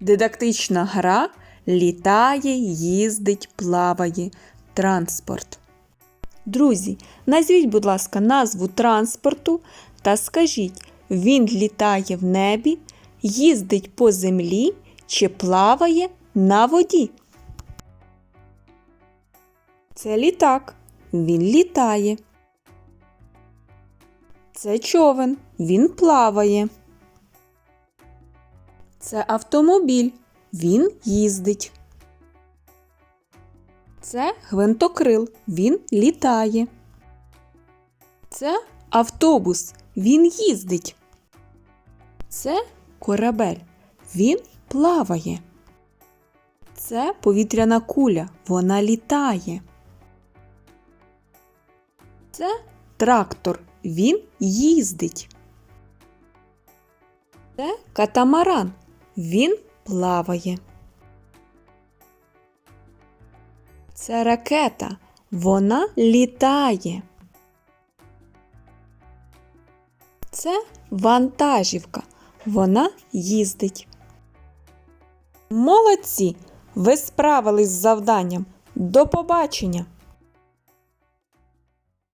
Дидактична гра літає, їздить, плаває. Транспорт. Друзі, назвіть, будь ласка, назву транспорту та скажіть, він літає в небі, їздить по землі чи плаває на воді? Це літак. Він літає. Це човен. Він плаває. Це автомобіль. Він їздить. Це гвинтокрил. Він літає. Це автобус. Він їздить. Це корабель. Він плаває. Це повітряна куля. Вона літає. Це трактор. Він їздить. Це катамаран. Він плаває. Це ракета. Вона літає. Це вантажівка. Вона їздить. Молодці! Ви справились з завданням. До побачення!